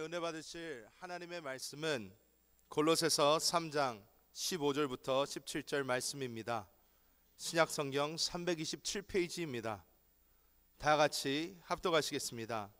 은혜 받으실 하나님의 말씀은 골로새서 3장 15절부터 17절 말씀입니다. 신약 성경 327페이지입니다. 다 같이 합독하시겠습니다.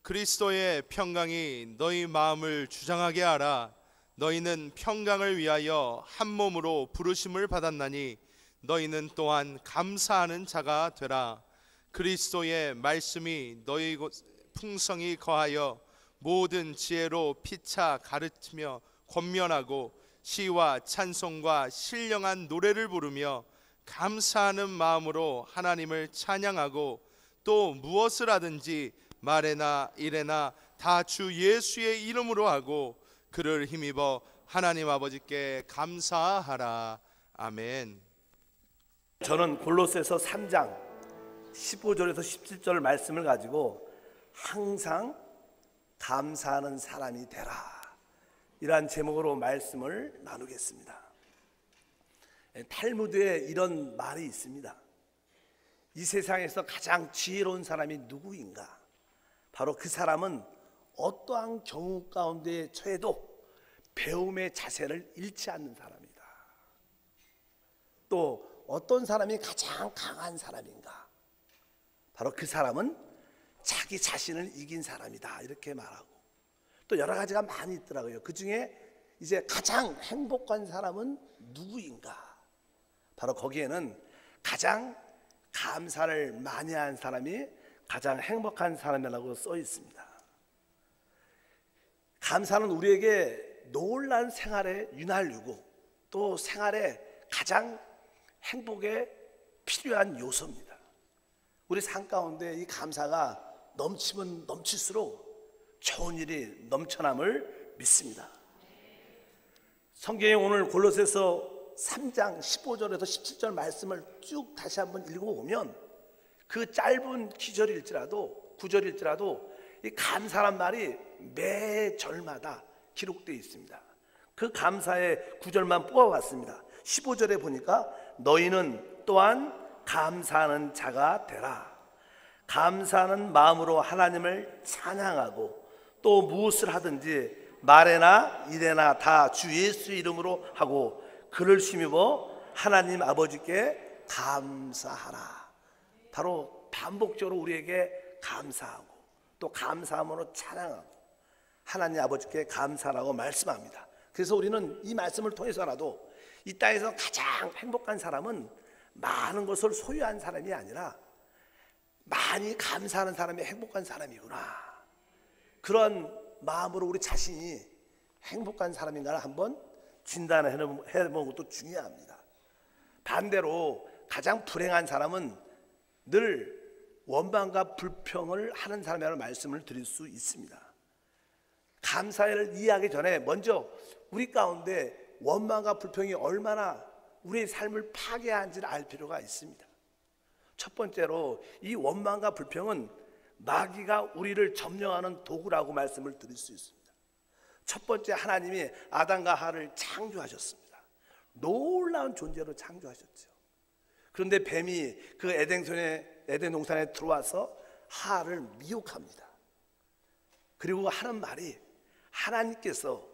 그리스도의 평강이 너희 마음을 주장하게 하라. 너희는 평강을 위하여 한 몸으로 부르심을 받았나니 너희는 또한 감사하는 자가 되라. 그리스도의 말씀이 너희 곳 풍성이 거하여 모든 지혜로 피차 가르치며 권면하고 시와 찬송과 신령한 노래를 부르며 감사하는 마음으로 하나님을 찬양하고 또 무엇을 하든지 말에나 일에나 다 주 예수의 이름으로 하고 그를 힘입어 하나님 아버지께 감사하라 아멘. 저는 골로새서 3장 15절에서 17절 말씀을 가지고 항상 감사하는 사람이 되라. 이러한 제목으로 말씀을 나누겠습니다. 탈무드에 이런 말이 있습니다. 이 세상에서 가장 지혜로운 사람이 누구인가? 바로 그 사람은 어떠한 경우 가운데 처해도 배움의 자세를 잃지 않는 사람이다. 또 어떤 사람이 가장 강한 사람인가? 바로 그 사람은 자기 자신을 이긴 사람이다. 이렇게 말하고 또 여러 가지가 많이 있더라고요. 그 중에 이제 가장 행복한 사람은 누구인가? 바로 거기에는 가장 감사를 많이 한 사람이 가장 행복한 사람이라고 써 있습니다. 감사는 우리에게 놀란 생활에 윤활유고 또 생활에 가장 행복에 필요한 요소입니다. 우리 삶 가운데 이 감사가 넘치면 넘칠수록 좋은 일이 넘쳐남을 믿습니다. 성경에 오늘 골로새서 3장 15절에서 17절 말씀을 쭉 다시 한번 읽어보면 그 짧은 기절일지라도 구절일지라도 이 감사란 말이 매 절마다 기록되어 있습니다. 그 감사의 구절만 뽑아봤습니다. 15절에 보니까 너희는 또한 감사하는 자가 되라. 감사하는 마음으로 하나님을 찬양하고 또 무엇을 하든지 말에나 일에나 다 주 예수 이름으로 하고 그를 힘입어 하나님 아버지께 감사하라. 바로 반복적으로 우리에게 감사하고 또 감사함으로 찬양하고 하나님 아버지께 감사라고 말씀합니다. 그래서 우리는 이 말씀을 통해서라도 이 땅에서 가장 행복한 사람은 많은 것을 소유한 사람이 아니라 많이 감사하는 사람이 행복한 사람이구나. 그런 마음으로 우리 자신이 행복한 사람인가를 한번 진단을 해보는 것도 중요합니다. 반대로 가장 불행한 사람은 늘 원망과 불평을 하는 사람이라는 말씀을 드릴 수 있습니다. 감사를 이해하기 전에 먼저 우리 가운데 원망과 불평이 얼마나 우리의 삶을 파괴한지를 알 필요가 있습니다. 첫 번째로 이 원망과 불평은 마귀가 우리를 점령하는 도구라고 말씀을 드릴 수 있습니다. 첫 번째 하나님이 아담과 하를 창조하셨습니다. 놀라운 존재로 창조하셨죠. 그런데 뱀이 그 에덴손에 에덴 동산에 들어와서 하를 미혹합니다. 그리고 하는 말이 하나님께서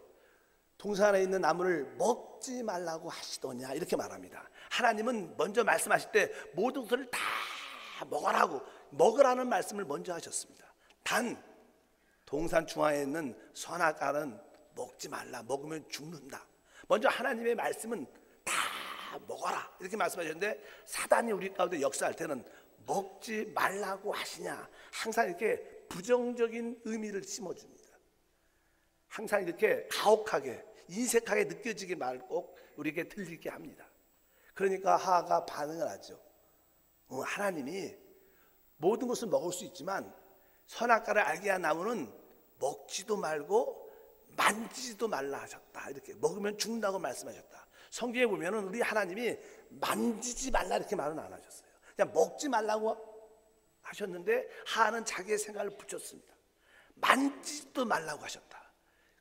동산에 있는 나무를 먹지 말라고 하시더냐 이렇게 말합니다. 하나님은 먼저 말씀하실 때 모든 것을 다 먹으라고 먹으라는 말씀을 먼저 하셨습니다. 단 동산 중앙에 있는 선악과는 먹지 말라. 먹으면 죽는다. 먼저 하나님의 말씀은 다 먹어라. 이렇게 말씀하셨는데 사단이 우리 가운데 역사할 때는 먹지 말라고 하시냐. 항상 이렇게 부정적인 의미를 심어줍니다. 항상 이렇게 가혹하게, 인색하게 느껴지게 말꼭 우리에게 들리게 합니다. 그러니까 하가 반응을 하죠. 어, 하나님이 모든 것을 먹을 수 있지만 선악과를 알게 한 나무는 먹지도 말고 만지지도 말라 하셨다. 이렇게 먹으면 죽는다고 말씀하셨다. 성경에 보면은 우리 하나님이 만지지 말라 이렇게 말은 안 하셨어요. 그냥 먹지 말라고 하셨는데 하는 자기의 생각을 붙였습니다. 만지지도 말라고 하셨다.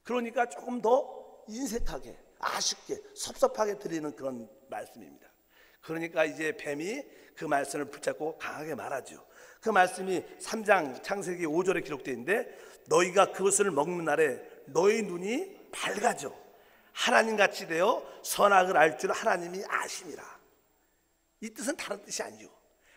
그러니까 조금 더 인색하게, 아쉽게, 섭섭하게 드리는 그런 말씀입니다. 그러니까 이제 뱀이 그 말씀을 붙잡고 강하게 말하죠. 그 말씀이 3장 창세기 5절에 기록되어 있는데 너희가 그것을 먹는 날에 너희 눈이 밝아져 하나님 같이 되어 선악을 알 줄 하나님이 아심이라. 이 뜻은 다른 뜻이 아니요.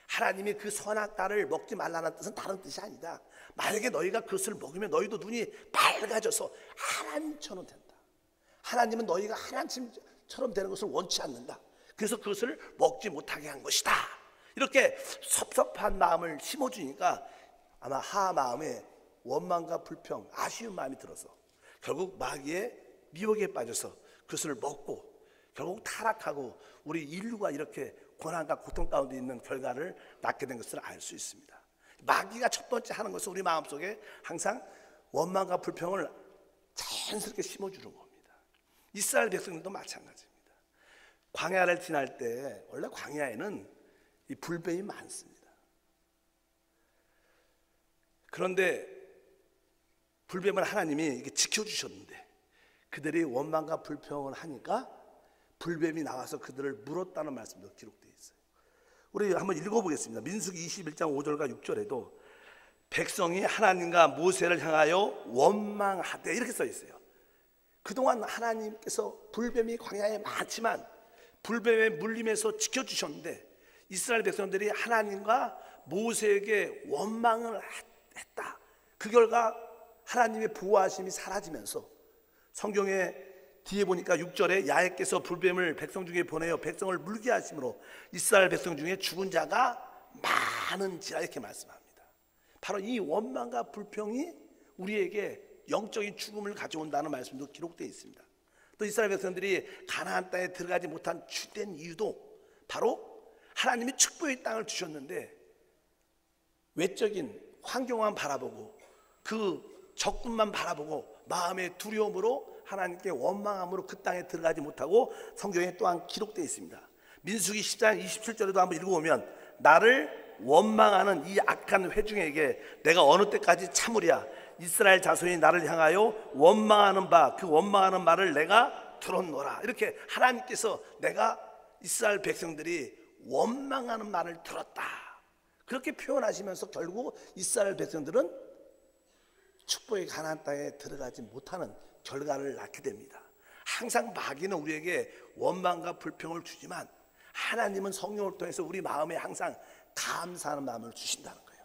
하나님이 그 선악과를 먹지 말라는 뜻은 다른 뜻이 아니다. 만약에 너희가 그것을 먹으면 너희도 눈이 밝아져서 하나님처럼 된다. 하나님은 너희가 하나님처럼 되는 것을 원치 않는다. 그래서 그것을 먹지 못하게 한 것이다. 이렇게 섭섭한 마음을 심어주니까 아마 하 마음에 원망과 불평, 아쉬운 마음이 들어서 결국 마귀의 미혹에 빠져서 그것을 먹고 결국 타락하고 우리 인류가 이렇게 고난과 고통 가운데 있는 결과를 낳게 된 것을 알 수 있습니다. 마귀가 첫 번째 하는 것은 우리 마음속에 항상 원망과 불평을 자연스럽게 심어주는 겁니다. 이스라엘 백성들도 마찬가지입니다. 광야를 지날 때 원래 광야에는 이 불뱀이 많습니다. 그런데 불뱀을 하나님이 이게 지켜주셨는데 그들이 원망과 불평을 하니까 불뱀이 나와서 그들을 물었다는 말씀도 기록되어 있어요. 우리 한번 읽어보겠습니다. 민수기 21장 5절과 6절에도 백성이 하나님과 모세를 향하여 원망하되 이렇게 써 있어요. 그동안 하나님께서 불뱀이 광야에 많지만 불뱀의 물림에서 지켜주셨는데 이스라엘 백성들이 하나님과 모세에게 원망을 했다. 그 결과 하나님의 보호하심이 사라지면서 성경에 뒤에 보니까 6절에 야훼께서 불뱀을 백성 중에 보내어 백성을 물게 하심으로 이스라엘 백성 중에 죽은 자가 많은지라 이렇게 말씀합니다. 바로 이 원망과 불평이 우리에게 영적인 죽음을 가져온다는 말씀도 기록되어 있습니다. 또 이스라엘 백성들이 가나안 땅에 들어가지 못한 주된 이유도 바로 하나님이 축복의 땅을 주셨는데 외적인 환경만 바라보고 그 적군만 바라보고 마음의 두려움으로 하나님께 원망함으로 그 땅에 들어가지 못하고 성경에 또한 기록되어 있습니다. 민수기 10장 27절에도 한번 읽어보면 나를 원망하는 이 악한 회중에게 내가 어느 때까지 참으랴 이스라엘 자손이 나를 향하여 원망하는 바 그 원망하는 말을 내가 들었노라 이렇게 하나님께서 내가 이스라엘 백성들이 원망하는 말을 들었다 그렇게 표현하시면서 결국 이스라엘 백성들은 축복의 가나안 땅에 들어가지 못하는 결과를 낳게 됩니다. 항상 마귀는 우리에게 원망과 불평을 주지만 하나님은 성령을 통해서 우리 마음에 항상 감사하는 마음을 주신다는 거예요.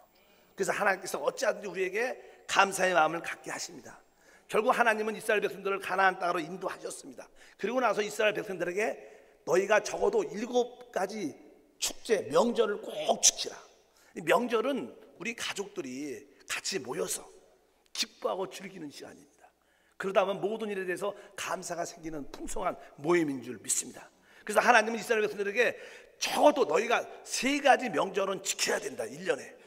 그래서 하나님께서 어찌하든지 우리에게 감사의 마음을 갖게 하십니다. 결국 하나님은 이스라엘 백성들을 가나안 땅으로 인도하셨습니다. 그리고 나서 이스라엘 백성들에게 너희가 적어도 일곱 가지 축제 명절을 꼭 지키라. 명절은 우리 가족들이 같이 모여서 기뻐하고 즐기는 시간입니다. 그러다 보면 모든 일에 대해서 감사가 생기는 풍성한 모임인 줄 믿습니다. 그래서 하나님은 이스라엘 백성들에게 적어도 너희가 세 가지 명절은 지켜야 된다. 1년에.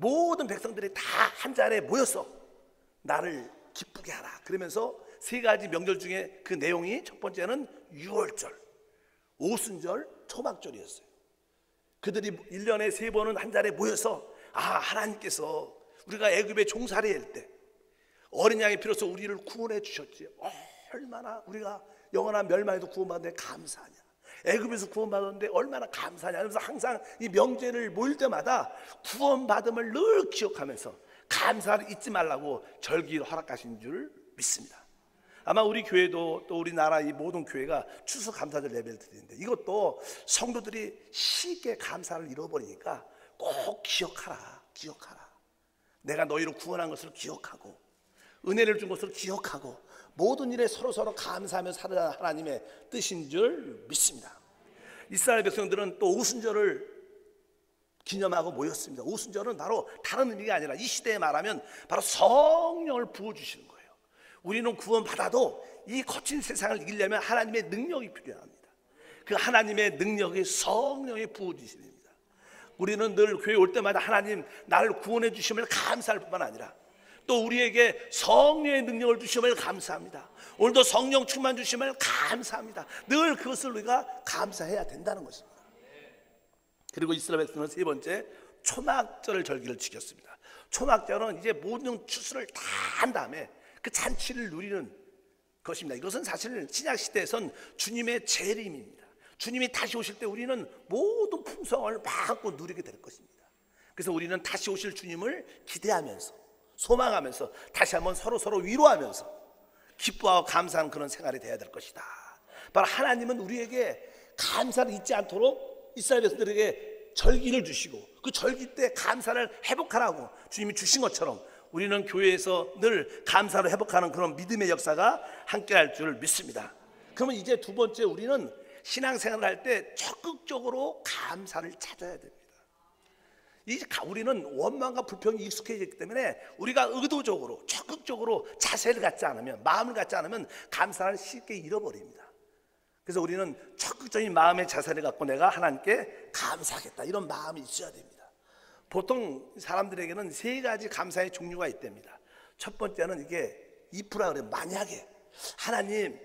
모든 백성들이 다 한 자리에 모여서 나를 기쁘게 하라. 그러면서 세 가지 명절 중에 그 내용이 첫 번째는 6월절, 오순절, 초막절이었어요. 그들이 1년에 세 번은 한 자리에 모여서 아, 하나님께서 우리가 애굽에 종살이 할 때 어린 양의 피로서 우리를 구원해 주셨지. 얼마나 우리가 영원한 멸망에도 구원받는데 감사하냐. 애굽에서 구원받았는데 얼마나 감사하냐. 그래서 항상 이 명제를 모일 때마다 구원받음을 늘 기억하면서 감사를 잊지 말라고 절기를 허락하신 줄 믿습니다. 아마 우리 교회도 또 우리나라 이 모든 교회가 추수 감사절 예배를 드리는데 이것도 성도들이 쉽게 감사를 잃어버리니까 꼭 기억하라. 기억하라. 내가 너희를 구원한 것을 기억하고 은혜를 준 것을 기억하고 모든 일에 서로 서로 감사하며 살아야 하나님의 뜻인 줄 믿습니다. 이스라엘 백성들은 또 오순절을 기념하고 모였습니다. 오순절은 바로 다른 의미가 아니라 이 시대에 말하면 바로 성령을 부어 주시는 거예요. 우리는 구원 받아도 이 거친 세상을 이기려면 하나님의 능력이 필요합니다. 그 하나님의 능력이 성령에 부어 주십니다. 우리는 늘 교회 올 때마다 하나님 나를 구원해 주심을 감사할 뿐만 아니라 또 우리에게 성령의 능력을 주심을 감사합니다. 오늘도 성령 충만 주심을 감사합니다. 늘 그것을 우리가 감사해야 된다는 것입니다. 그리고 이스라엘 백성은 세 번째 초막절을 절기를 지켰습니다. 초막절은 이제 모든 추수를 다 한 다음에 그 잔치를 누리는 것입니다. 이것은 사실 신약 시대에선 주님의 재림입니다. 주님이 다시 오실 때 우리는 모든 풍성을 마음껏 누리게 될 것입니다. 그래서 우리는 다시 오실 주님을 기대하면서 소망하면서 다시 한번 서로 서로 위로하면서 기뻐하고 감사하는 그런 생활이 돼야 될 것이다. 바로 하나님은 우리에게 감사를 잊지 않도록 이스라엘 백성들에게 절기를 주시고 그 절기 때 감사를 회복하라고 주님이 주신 것처럼 우리는 교회에서 늘 감사를 회복하는 그런 믿음의 역사가 함께 할 줄 믿습니다. 그러면 이제 두 번째 우리는 신앙생활을 할 때 적극적으로 감사를 찾아야 됩니다. 우리는 원망과 불평이 익숙해졌기 때문에 우리가 의도적으로 적극적으로 자세를 갖지 않으면 마음을 갖지 않으면 감사를 쉽게 잃어버립니다. 그래서 우리는 적극적인 마음의 자세를 갖고 내가 하나님께 감사하겠다 이런 마음이 있어야 됩니다. 보통 사람들에게는 세 가지 감사의 종류가 있답니다. 첫 번째는 이게 이프라 그래 만약에 하나님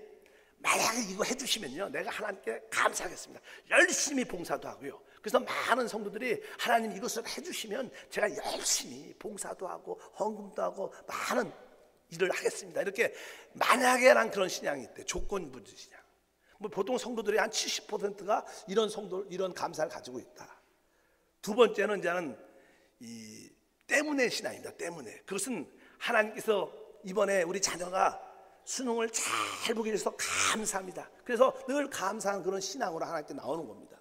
만약에 이거 해주시면요 내가 하나님께 감사하겠습니다. 열심히 봉사도 하고요. 그래서 많은 성도들이 하나님 이것을 해주시면 제가 열심히 봉사도 하고 헌금도 하고 많은 일을 하겠습니다. 이렇게 만약에란 그런 신앙이 있대. 조건부지 신앙. 뭐 보통 성도들의 한 70%가 이런 성도 이런 감사를 가지고 있다. 두 번째는 이제는 이 때문에 신앙입니다. 때문에 그것은 하나님께서 이번에 우리 자녀가 수능을 잘 보기 위해서 감사합니다. 그래서 늘 감사한 그런 신앙으로 하나님께 나오는 겁니다.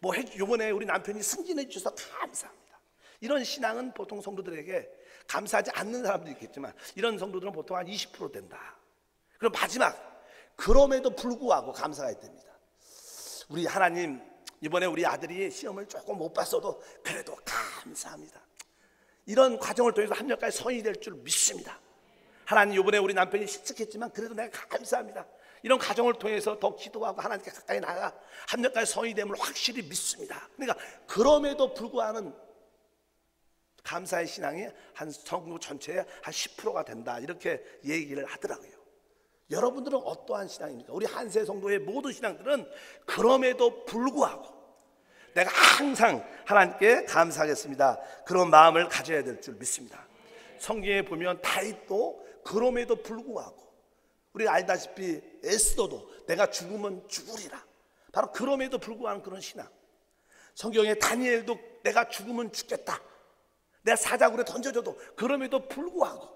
뭐 해, 이번에 우리 남편이 승진해 주셔서 감사합니다. 이런 신앙은 보통 성도들에게 감사하지 않는 사람도 있겠지만 이런 성도들은 보통 한 20% 된다. 그럼 마지막 그럼에도 불구하고 감사가 있답니다. 우리 하나님 이번에 우리 아들이 시험을 조금 못 봤어도 그래도 감사합니다. 이런 과정을 통해서 합력까지 성이 될 줄 믿습니다. 하나님 이번에 우리 남편이 실직했지만 그래도 내가 감사합니다. 이런 과정을 통해서 더 기도하고 하나님께 가까이 나가 합력까지 성이 됨을 확실히 믿습니다. 그러니까 그럼에도 불구하는 감사의 신앙이 한 성도 전체의 한 10%가 된다 이렇게 얘기를 하더라고요. 여러분들은 어떠한 신앙입니까? 우리 한세 성도의 모든 신앙들은 그럼에도 불구하고 내가 항상 하나님께 감사하겠습니다. 그런 마음을 가져야 될 줄 믿습니다. 성경에 보면 다윗도 그럼에도 불구하고 우리가 알다시피 에스더도 내가 죽으면 죽으리라. 바로 그럼에도 불구하는 그런 신앙. 성경에 다니엘도 내가 죽으면 죽겠다. 내가 사자굴에 던져져도 그럼에도 불구하고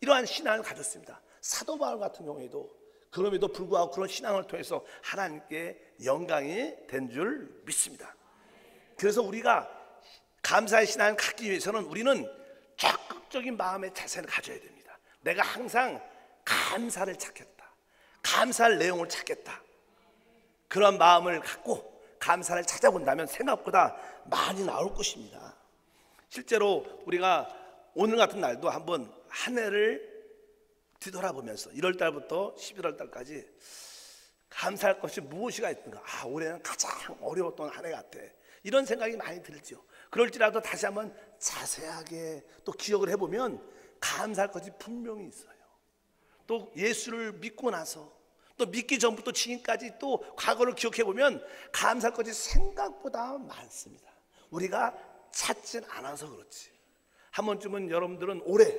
이러한 신앙을 가졌습니다. 사도 바울 같은 경우에도 그럼에도 불구하고 그런 신앙을 통해서 하나님께 영광이 된 줄 믿습니다. 그래서 우리가 감사의 신앙을 갖기 위해서는 우리는 적극적인 마음의 자세를 가져야 됩니다. 내가 항상 감사를 찾겠다. 감사할 내용을 찾겠다. 그런 마음을 갖고 감사를 찾아본다면 생각보다 많이 나올 것입니다. 실제로 우리가 오늘 같은 날도 한번 한 해를 뒤돌아보면서 1월 달부터 11월 달까지 감사할 것이 무엇이가 있는가? 아, 올해는 가장 어려웠던 한 해 같아. 이런 생각이 많이 들죠. 그럴지라도 다시 한번 자세하게 또 기억을 해보면 감사할 것이 분명히 있어요. 또 예수를 믿고 나서 또 믿기 전부터 지금까지 또 과거를 기억해 보면 감사할 것이 생각보다 많습니다. 우리가 찾진 않아서 그렇지. 한 번쯤은 여러분들은 올해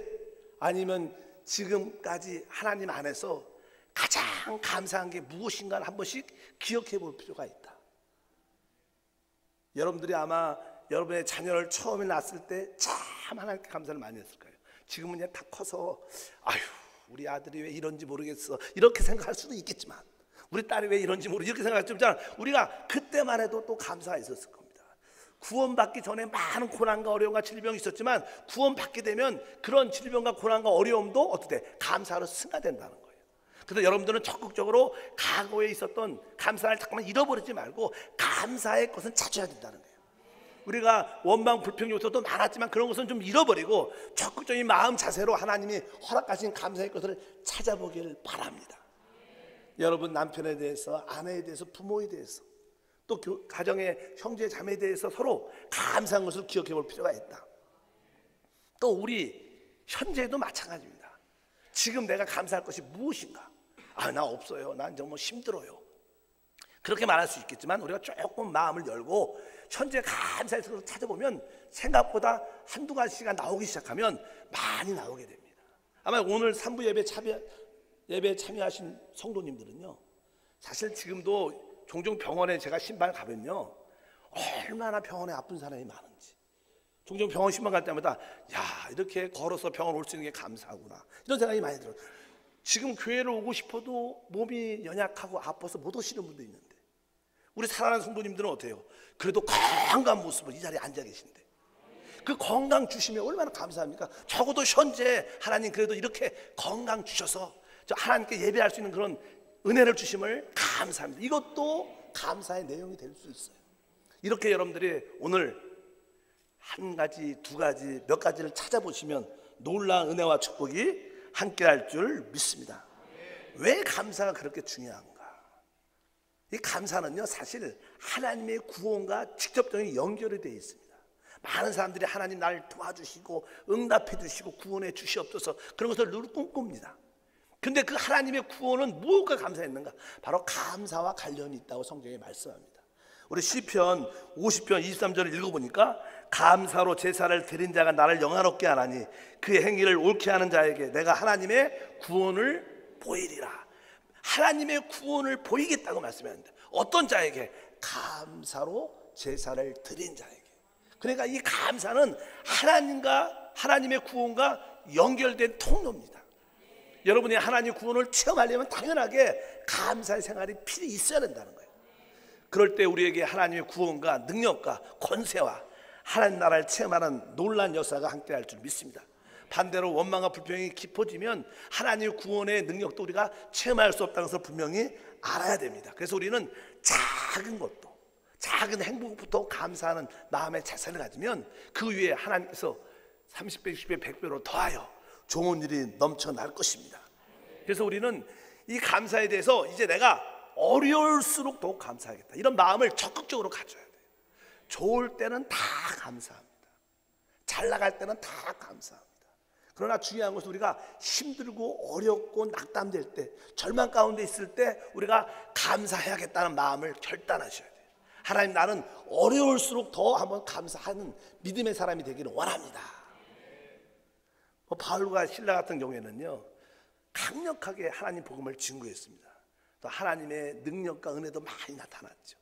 아니면 지금까지 하나님 안에서 가장 감사한 게 무엇인가를 한 번씩 기억해 볼 필요가 있다. 여러분들이 아마 여러분의 자녀를 처음에 낳았을 때 참 하나님께 감사를 많이 했을 거예요. 지금은 이제 다 커서 아휴 우리 아들이 왜 이런지 모르겠어 이렇게 생각할 수도 있겠지만 우리 딸이 왜 이런지 모르 이렇게 생각할 수 있잖아. 우리가 그때만 해도 또 감사가 있었을 겁니다. 구원받기 전에 많은 고난과 어려움과 질병이 있었지만 구원받게 되면 그런 질병과 고난과 어려움도 어떻게 돼? 감사로 승화된다는 거예요. 그래서 여러분들은 적극적으로 과거에 있었던 감사를 잠깐만 잃어버리지 말고 감사의 것은 찾아야 된다는 거예요. 우리가 원망 불평 요소도 많았지만 그런 것은 좀 잃어버리고 적극적인 마음 자세로 하나님이 허락하신 감사의 것을 찾아보기를 바랍니다. 여러분 남편에 대해서 아내에 대해서 부모에 대해서 또 교- 가정의 형제 자매에 대해서 서로 감사한 것을 기억해 볼 필요가 있다. 또 우리 현재도 마찬가지입니다. 지금 내가 감사할 것이 무엇인가? 아, 나 없어요. 난 정말 힘들어요. 그렇게 말할 수 있겠지만 우리가 조금 마음을 열고 현재 것을 찾아보면 생각보다 한두 가지가 나오기 시작하면 많이 나오게 됩니다. 아마 오늘 3부 예배 참여, 예배에 참여하신 성도님들은요. 사실 지금도 종종 병원에 제가 신발 가면요. 얼마나 병원에 아픈 사람이 많은지. 종종 병원 신방 갈 때마다 야 이렇게 걸어서 병원 올 수 있는 게 감사하구나 이런 생각이 많이 들어요. 지금 교회를 오고 싶어도 몸이 연약하고 아파서 못 오시는 분도 있는데 우리 사랑하는 성도님들은 어때요? 그래도 건강한 모습으로 이 자리에 앉아 계신데 그 건강 주시면 얼마나 감사합니까? 적어도 현재 하나님 그래도 이렇게 건강 주셔서 저 하나님께 예배할 수 있는 그런 은혜를 주심을 감사합니다. 이것도 감사의 내용이 될 수 있어요. 이렇게 여러분들이 오늘 한 가지, 두 가지, 몇 가지를 찾아보시면 놀라운 은혜와 축복이 함께 할 줄 믿습니다. 왜 감사가 그렇게 중요한가? 이 감사는요 사실 하나님의 구원과 직접적인 연결이 되어 있습니다. 많은 사람들이 하나님 날 도와주시고 응답해 주시고 구원해 주시옵소서 그런 것을 늘 꿈꿉니다. 근데 그 하나님의 구원은 무엇과 감사했는가? 바로 감사와 관련이 있다고 성경에 말씀합니다. 우리 시편 50편 23절을 읽어보니까 감사로 제사를 드린 자가 나를 영화롭게 하나니 그 행위를 옳게 하는 자에게 내가 하나님의 구원을 보이리라. 하나님의 구원을 보이겠다고 말씀했는데 어떤 자에게 감사로 제사를 드린 자에게. 그러니까 이 감사는 하나님과 하나님의 구원과 연결된 통로입니다. 여러분이 하나님 구원을 체험하려면 당연하게 감사의 생활이 필히 있어야 된다는 거예요. 그럴 때 우리에게 하나님의 구원과 능력과 권세와 하나님 나라를 체험하는 놀란 역사가 함께할 줄 믿습니다. 반대로 원망과 불평이 깊어지면 하나님의 구원의 능력도 우리가 체험할 수 없다는 것을 분명히 알아야 됩니다. 그래서 우리는 작은 것도 작은 행복부터 감사하는 마음의 자세를 가지면 그 위에 하나님께서 30배, 60배, 100배로 더하여 좋은 일이 넘쳐날 것입니다. 그래서 우리는 이 감사에 대해서 이제 내가 어려울수록 더욱 감사하겠다. 이런 마음을 적극적으로 가져야 돼요. 좋을 때는 다 감사합니다. 잘 나갈 때는 다 감사합니다. 그러나 중요한 것은 우리가 힘들고 어렵고 낙담될 때, 절망 가운데 있을 때 우리가 감사해야겠다는 마음을 결단하셔야 돼요. 하나님 나는 어려울수록 더 한번 감사하는 믿음의 사람이 되기를 원합니다. 뭐 바울과 신라 같은 경우에는요 강력하게 하나님 복음을 증거했습니다. 또 하나님의 능력과 은혜도 많이 나타났죠.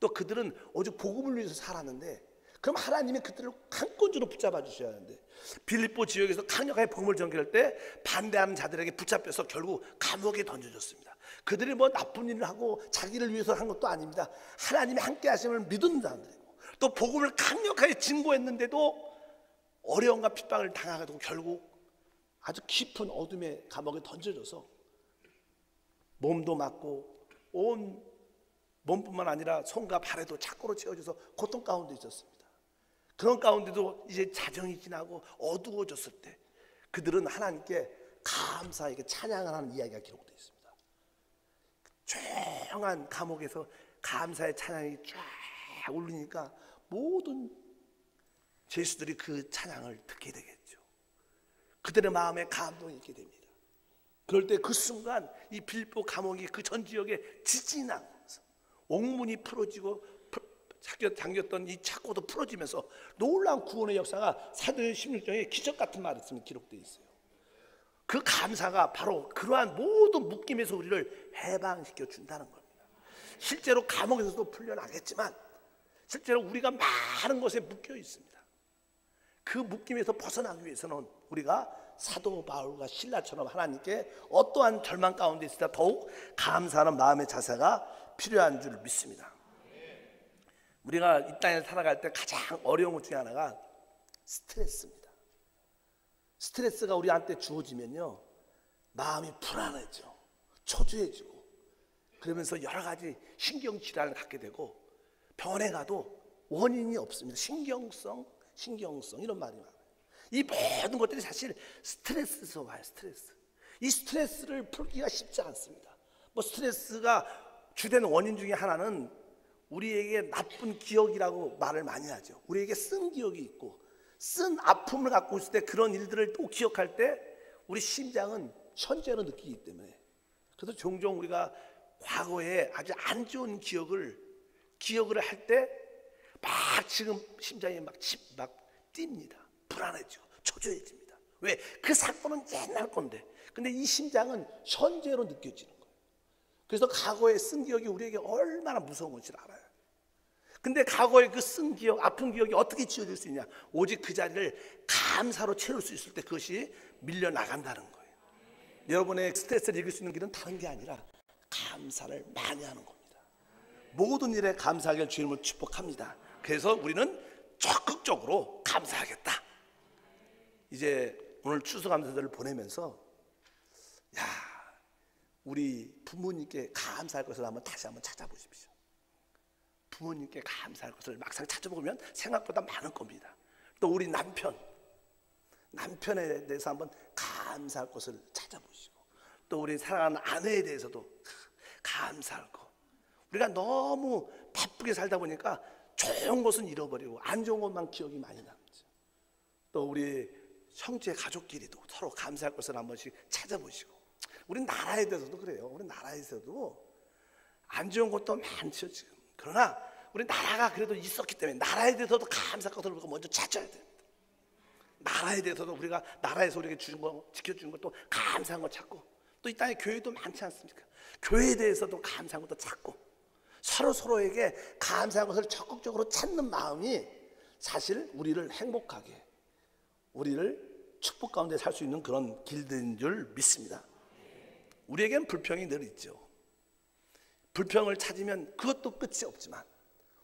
또 그들은 오직 복음을 위해서 살았는데 그럼 하나님이 그들을 한권으로 붙잡아 주셔야 하는데 빌립보 지역에서 강력하게 복음을 전개할 때 반대하는 자들에게 붙잡혀서 결국 감옥에 던져졌습니다. 그들이 뭐 나쁜 일을 하고 자기를 위해서 한 것도 아닙니다. 하나님이 함께 하심을 믿은 사람들이고 또 복음을 강력하게 증거했는데도 어려움과 핍박을 당하고 결국 아주 깊은 어둠의 감옥에 던져져서 몸도 맞고 온 몸뿐만 아니라 손과 발에도 착고로 채워져서 고통 가운데 있었습니다. 그런 가운데도 이제 자정이 지나고 어두워졌을 때 그들은 하나님께 감사하게 찬양을 하는 이야기가 기록되어 있습니다. 조용한 감옥에서 감사의 찬양이 쫙 울리니까 모든 제수들이 그 찬양을 듣게 되겠죠. 그들의 마음에 감동이 있게 됩니다. 그럴 때 그 순간 이 빌보 감옥이 그 전 지역에 지진이 나면서 옥문이 풀어지고 잠겼던 이 착고도 풀어지면서 놀라운 구원의 역사가 사도행 16장에 기적 같은 말이 있으면 기록되어 있어요. 그 감사가 바로 그러한 모든 묶임에서 우리를 해방시켜 준다는 겁니다. 실제로 감옥에서도 풀려나겠지만 실제로 우리가 많은 것에 묶여 있습니다. 그 묶임에서 벗어나기 위해서는 우리가 사도 바울과 신라처럼 하나님께 어떠한 절망 가운데 때 더욱 감사하는 마음의 자세가 필요한 줄 믿습니다. 우리가 이 땅에 살아갈 때 가장 어려운 것 중에 하나가 스트레스입니다. 스트레스가 우리한테 주어지면요, 마음이 불안해져, 초조해지고, 그러면서 여러 가지 신경 질환을 갖게 되고, 병원에 가도 원인이 없습니다. 신경성, 신경성, 이런 말이 많아요. 이 모든 것들이 사실 스트레스에서 와요, 스트레스. 이 스트레스를 풀기가 쉽지 않습니다. 뭐 스트레스가 주된 원인 중에 하나는 우리에게 나쁜 기억이라고 말을 많이 하죠. 우리에게 쓴 기억이 있고 쓴 아픔을 갖고 있을 때 그런 일들을 또 기억할 때 우리 심장은 현재로 느끼기 때문에 그래서 종종 우리가 과거에 아주 안 좋은 기억을 기억을 할 때 막 지금 심장이 막, 막 뜁니다. 불안해지고 초조해집니다. 왜? 그 사건은 옛날 건데. 근데 이 심장은 현재로 느껴지는. 그래서 과거에 쓴 기억이 우리에게 얼마나 무서운 건지 알아요. 근데 과거의 그 쓴 기억, 아픈 기억이 어떻게 지워질 수 있냐? 오직 그 자리를 감사로 채울 수 있을 때 그것이 밀려 나간다는 거예요. 여러분의 스트레스를 이길 수 있는 길은 다른 게 아니라 감사를 많이 하는 겁니다. 모든 일에 감사하길 주님을 축복합니다. 그래서 우리는 적극적으로 감사하겠다. 이제 오늘 추수감사절을 보내면서 야 우리 부모님께 감사할 것을 한번 다시 한번 찾아보십시오. 부모님께 감사할 것을 막상 찾아보면 생각보다 많을 겁니다. 또 우리 남편 남편에 대해서 한번 감사할 것을 찾아보시고 또 우리 사랑하는 아내에 대해서도 감사할 거. 우리가 너무 바쁘게 살다 보니까 좋은 것은 잃어버리고 안 좋은 것만 기억이 많이 남죠. 또 우리 형제 가족끼리도 서로 감사할 것을 한 번씩 찾아보시고 우리 나라에 대해서도 그래요. 우리 나라에서도 안 좋은 것도 많죠 지금. 그러나 우리 나라가 그래도 있었기 때문에 나라에 대해서도 감사할 것을 우리가 먼저 찾아야 됩니다. 나라에 대해서도 우리가 나라에서 우리에게 주는 거 지켜주는 것도 감사한 거 찾고 또 이 땅에 교회도 많지 않습니까? 교회에 대해서도 감사한 것도 찾고 서로 서로에게 감사한 것을 적극적으로 찾는 마음이 사실 우리를 행복하게 우리를 축복 가운데 살 수 있는 그런 길들인 줄 믿습니다. 우리에겐 불평이 늘 있죠. 불평을 찾으면 그것도 끝이 없지만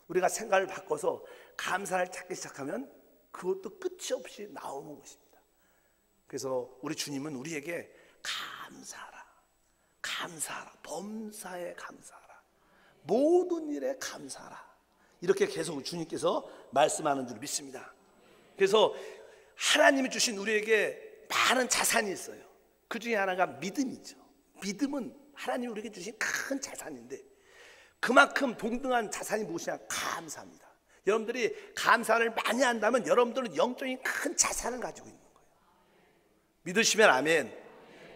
우리가 생각을 바꿔서 감사를 찾기 시작하면 그것도 끝이 없이 나오는 것입니다. 그래서 우리 주님은 우리에게 감사하라. 감사하라. 범사에 감사하라. 모든 일에 감사하라. 이렇게 계속 주님께서 말씀하는 줄 믿습니다. 그래서 하나님이 주신 우리에게 많은 자산이 있어요. 그 중에 하나가 믿음이죠. 믿음은 하나님이 우리에게 주신 큰 자산인데 그만큼 동등한 자산이 무엇이냐? 감사합니다. 여러분들이 감사를 많이 한다면 여러분들은 영적인 큰 자산을 가지고 있는 거예요. 믿으시면 아멘.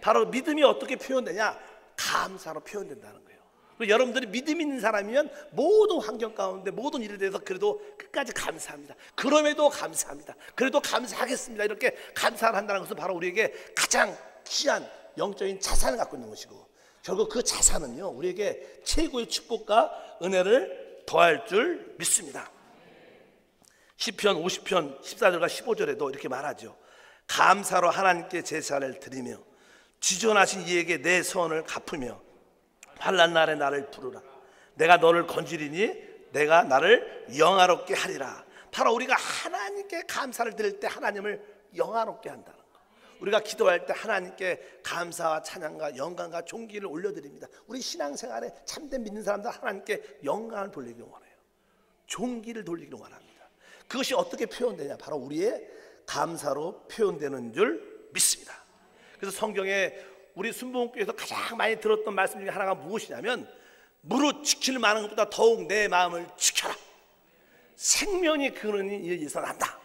바로 믿음이 어떻게 표현되냐? 감사로 표현된다는 거예요. 여러분들이 믿음 있는 사람이면 모든 환경 가운데 모든 일에 대해서 그래도 끝까지 감사합니다. 그럼에도 감사합니다. 그래도 감사하겠습니다. 이렇게 감사를 한다는 것은 바로 우리에게 가장 귀한 영적인 자산을 갖고 있는 것이고 결국 그 자산은요 우리에게 최고의 축복과 은혜를 더할 줄 믿습니다. 시편 50편 14절과 15절에도 이렇게 말하죠. 감사로 하나님께 제사를 드리며 지존하신 이에게 내 소원을 갚으며 환난 날에 나를 부르라. 내가 너를 건지리니 내가 나를 영화롭게 하리라. 바로 우리가 하나님께 감사를 드릴 때 하나님을 영화롭게 한다는 거. 우리가 기도할 때 하나님께 감사와 찬양과 영광과 존귀를 올려드립니다. 우리 신앙생활에 참된 믿는 사람들 하나님께 영광을 돌리기 원해요. 존귀를 돌리기 원합니다. 그것이 어떻게 표현되냐? 바로 우리의 감사로 표현되는 줄 믿습니다. 그래서 성경에 우리 순복음교에서 가장 많이 들었던 말씀 중에 하나가 무엇이냐면 무릇 지킬 만한 것보다 더욱 내 마음을 지켜라. 생명이 그러니 난다.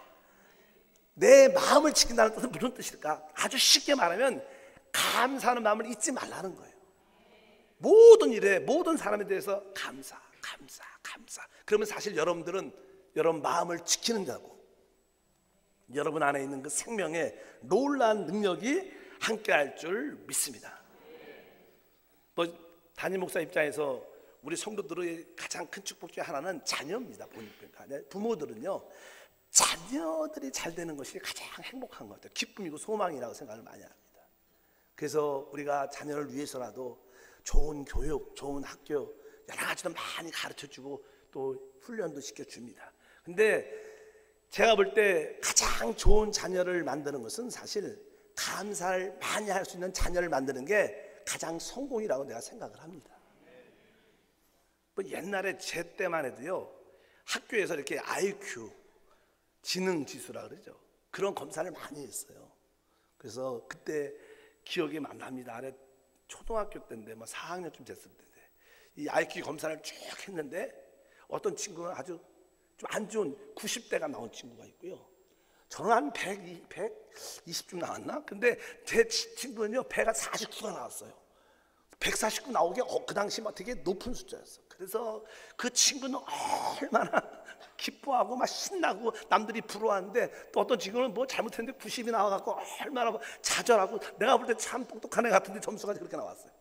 내 마음을 지킨다는 뜻은 무슨 뜻일까? 아주 쉽게 말하면 감사하는 마음을 잊지 말라는 거예요. 모든 일에 모든 사람에 대해서 감사, 감사, 감사. 그러면 사실 여러분들은 여러분 마음을 지키는 자고 여러분 안에 있는 그 생명의 놀라운 능력이 함께할 줄 믿습니다. 또 담임 목사 입장에서 우리 성도들의 가장 큰 축복 중 하나는 자녀입니다. 보니까 부모들은요 자녀들이 잘 되는 것이 가장 행복한 것 같아요. 기쁨이고 소망이라고 생각을 많이 합니다. 그래서 우리가 자녀를 위해서라도 좋은 교육, 좋은 학교 여러 가지도 많이 가르쳐 주고 또 훈련도 시켜 줍니다. 근데 제가 볼 때 가장 좋은 자녀를 만드는 것은 사실 감사를 많이 할 수 있는 자녀를 만드는 게 가장 성공이라고 내가 생각을 합니다. 뭐 옛날에 제 때만 해도요 학교에서 이렇게 IQ 지능 지수라 그러죠. 그런 검사를 많이 했어요. 그래서 그때 기억이 많이 납니다. 아래 초등학교 때인데 뭐 4학년쯤 됐을 때인데 이 IQ 검사를 쭉 했는데 어떤 친구는 아주 좀 안 좋은 90대가 나온 친구가 있고요. 저는 한 100, 120쯤 나왔나? 근데 제 친구는요, 배가 49가 나왔어요. 149 나오게 어, 그 당시 막 되게 높은 숫자였어. 그래서 그 친구는 얼마나 기뻐하고 막 신나고 남들이 부러워하는데 또 어떤 친구는 뭐 잘못했는데 90이 나와갖고 얼마나 뭐 좌절하고 내가 볼 때 참 똑똑한 애 같은데 점수가 그렇게 나왔어요.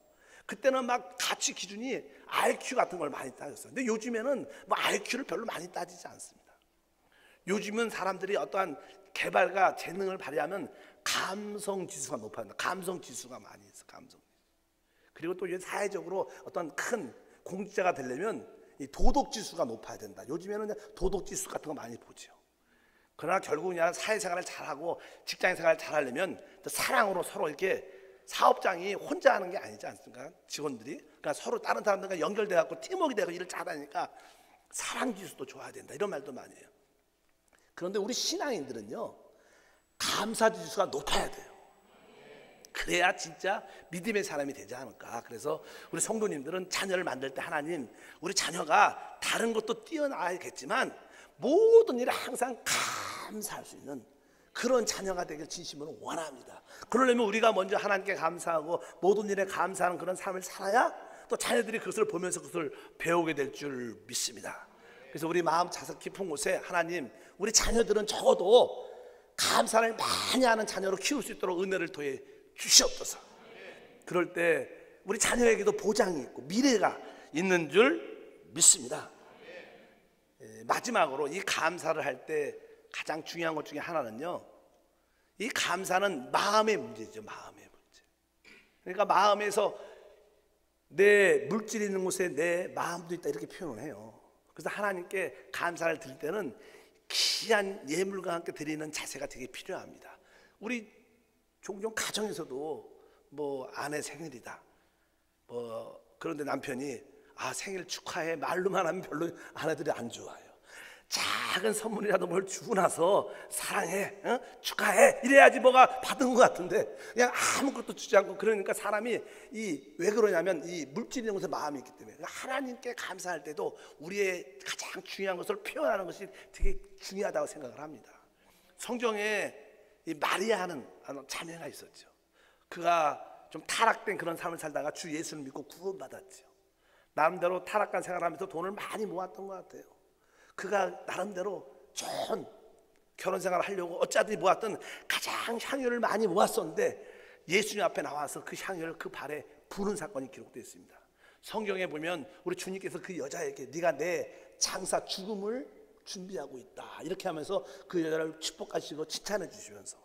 그때는 막 가치 기준이 IQ 같은 걸 많이 따졌어요. 근데 요즘에는 뭐 IQ를 별로 많이 따지지 않습니다. 요즘은 사람들이 어떠한 개발과 재능을 발휘하면 감성 지수가 높아진다. 감성 지수가 많이 있어. 감성. 그리고 또 사회적으로 어떤 큰 공직자가 되려면 이 도덕 지수가 높아야 된다. 요즘에는 도덕 지수 같은 거 많이 보죠. 그러나 결국 그냥 사회생활을 잘하고 직장생활을 잘하려면 또 사랑으로 서로 이렇게 사업장이 혼자 하는 게 아니지 않습니까? 직원들이 그러니까 서로 다른 사람들과 연결돼 갖고 팀워크 되고 일을 잘하니까 사랑 지수도 좋아야 된다. 이런 말도 많이 해요. 그런데 우리 신앙인들은요. 감사 지수가 높아야 돼요. 그래야 진짜 믿음의 사람이 되지 않을까. 그래서 우리 성도님들은 자녀를 만들 때 하나님, 우리 자녀가 다른 것도 뛰어나야겠지만 모든 일에 항상 감사할 수 있는 그런 자녀가 되길 진심으로 원합니다. 그러려면 우리가 먼저 하나님께 감사하고 모든 일에 감사하는 그런 삶을 살아야 또 자녀들이 그것을 보면서 그것을 배우게 될 줄 믿습니다. 그래서 우리 마음 자석 깊은 곳에 하나님, 우리 자녀들은 적어도 감사를 많이 하는 자녀로 키울 수 있도록 은혜를 더해 주시옵소서. 그럴 때 우리 자녀에게도 보장이 있고 미래가 있는 줄 믿습니다. 예, 마지막으로 이 감사를 할 때 가장 중요한 것 중에 하나는요. 이 감사는 마음의 문제죠. 마음의 문제. 그러니까 마음에서 내 물질이 있는 곳에 내 마음도 있다 이렇게 표현을 해요. 그래서 하나님께 감사를 드릴 때는 귀한 예물과 함께 드리는 자세가 되게 필요합니다. 우리 종종 가정에서도 뭐 아내 생일이다. 뭐 그런데 남편이 아 생일 축하해 말로만 하면 별로 아내들이 안 좋아해요. 작은 선물이라도 뭘 주고 나서 사랑해, 어? 축하해 이래야지 뭐가 받은 것 같은데 그냥 아무것도 주지 않고 그러니까 사람이 이 왜 그러냐면 이 있는 것에 마음이 있기 때문에 그러니까 하나님께 감사할 때도 우리의 가장 중요한 것을 표현하는 것이 되게 중요하다고 생각을 합니다. 성경에 이 마리아는 자매가 있었죠. 그가 좀 타락된 그런 삶을 살다가 주 예수를 믿고 구원받았죠. 나름대로 타락한 생활하면서 돈을 많이 모았던 것 같아요. 그가 나름대로 좋은 결혼 생활을 하려고 어쩌든지 모았던 가장 향유를 많이 모았었는데 예수님 앞에 나와서 그 향유를 그 발에 부는 사건이 기록되어 있습니다. 성경에 보면 우리 주님께서 그 여자에게 네가 내 장사 죽음을 준비하고 있다 이렇게 하면서 그 여자를 축복하시고 칭찬해 주시면서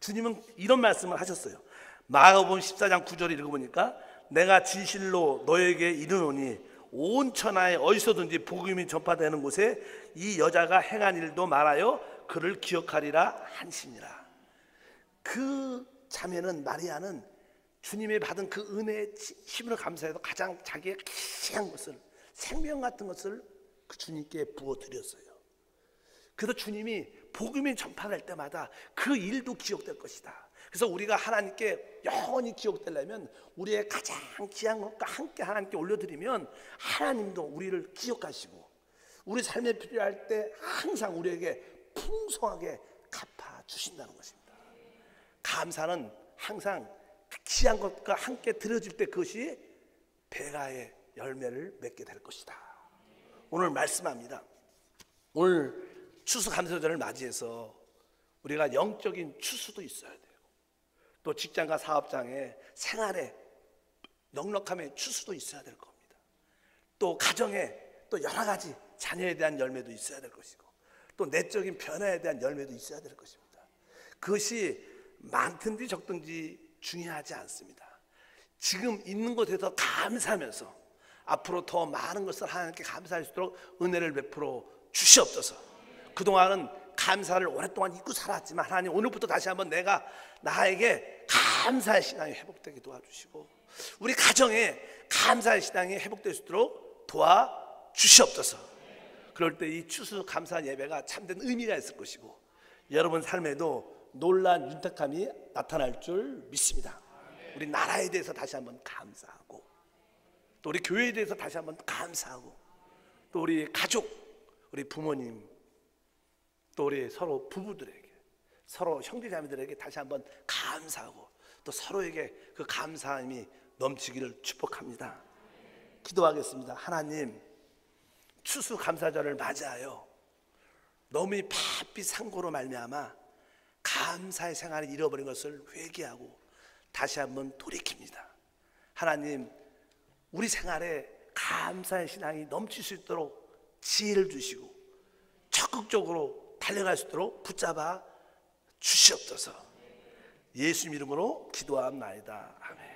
주님은 이런 말씀을 하셨어요. 마가복음 14장 9절 읽어 보니까 내가 진실로 너에게 이르노니 온 천하에 어디서든지 복음이 전파되는 곳에 이 여자가 행한 일도 말하여 그를 기억하리라 한시니라. 그 자매는 마리아는 주님의 받은 그 은혜에 힘으로 감사해서 가장 자기의 귀한 것을 생명 같은 것을 그 주님께 부어 드렸어요. 그래서 주님이 복음이 전파될 때마다 그 일도 기억될 것이다. 그래서 우리가 하나님께 영원히 기억되려면 우리의 가장 귀한 것과 함께 하나님께 올려드리면 하나님도 우리를 기억하시고 우리 삶에 필요할 때 항상 우리에게 풍성하게 갚아 주신다는 것입니다. 감사는 항상 귀한 것과 함께 드려질 때 그것이 배가의 열매를 맺게 될 것이다. 오늘 말씀합니다. 오늘 추수감사절을 맞이해서 우리가 영적인 추수도 있어야 돼요. 또 직장과 사업장에 생활에 넉넉함에 추수도 있어야 될 겁니다. 또 가정에 또 여러 가지 자녀에 대한 열매도 있어야 될 것이고 또 내적인 변화에 대한 열매도 있어야 될 것입니다. 그것이 많든지 적든지 중요하지 않습니다. 지금 있는 곳에서 감사하면서 앞으로 더 많은 것을 하나님께 감사할 수 있도록 은혜를 베풀어 주시옵소서. 그동안은 감사를 오랫동안 잊고 살았지만 하나님 오늘부터 다시 한번 내가 나에게 감사의 신앙이 회복되게 도와주시고 우리 가정에 감사의 신앙이 회복될 수 있도록 도와주시옵소서. 그럴 때 이 추수 감사 예배가 참된 의미가 있을 것이고 여러분 삶에도 놀란 윤택함이 나타날 줄 믿습니다. 우리 나라에 대해서 다시 한번 감사하고 또 우리 교회에 대해서 다시 한번 감사하고 또 우리 가족, 우리 부모님, 또 우리 서로 부부들에게 서로 형제자매들에게 다시 한번 감사하고 또 서로에게 그 감사함이 넘치기를 축복합니다. 기도하겠습니다. 하나님 추수 감사절을 맞이하여 너무 바삐 상고로 말미암아 감사의 생활을 잃어버린 것을 회개하고 다시 한번 돌이킵니다. 하나님 우리 생활에 감사의 신앙이 넘칠 수 있도록 지혜를 주시고 적극적으로 달려갈 수 있도록 붙잡아 주시옵소서. 예수 이름으로 기도합나이다. 아멘.